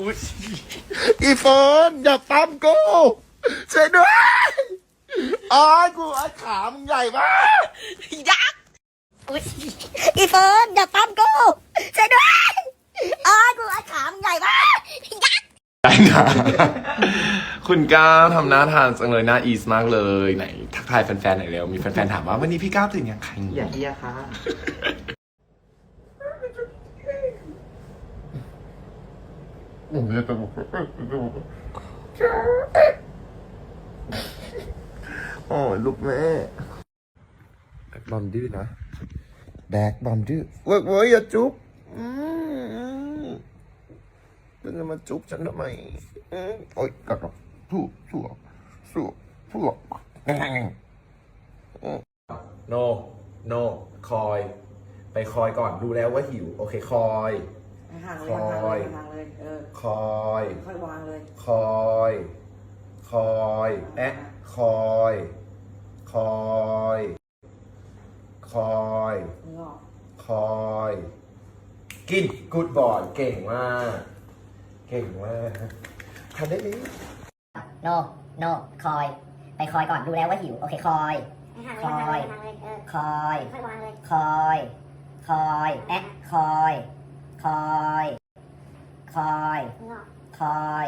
อุ๊ยอีเฟิร์นอย่าปั๊มกูช่วยด้วยอ๋อกูไอ้ขามึงใหญ่มากยักษ์อุ๊ยอีเฟิร์นอย่าปั๊มกูช่วยด้วยอ้ายกูไอ้ขามงใหญ่มากยักษ์ได้นะคุณก้าวทำหน้าทานจังเลยหน้าอีสมากเลยไหนทักทายแฟนๆหน่อยเร็วมีแฟนๆถามว่าวันนี้พี่ก้าวตื่นยังคะอย่าเฮียค่ะ ผมจะต้องโอ้ยลูกแม่แบกบอมดื้อนะแบกบอมดื้อเว้ยเว้ยอย่าจุ๊บอืมมึงจะมาจุ๊บฉันทำไมอืมโอ๊ยกัดหรอกสู้สู้สู้สู้แง่งโนโนคอย ไปคอยก่อนดูแล้วว่าหิว โอเค คอย ห่างคอยห่างเลยเออคอย ค่อยวางเลยคอย คอยแอะคอย คอย คอยงอกคอย กินกูดบอลเก่งมาก เก่งมากทำได้ไหม โน โน คอย ไปคอยก่อนดูแล้วว่าหิว โอเค คอยคอยคอยคอย คอย แอะ คอย คอย คอย คอย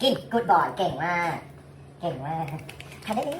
กินกูดบอลเก่งมาก เก่งมากทำได้ไหม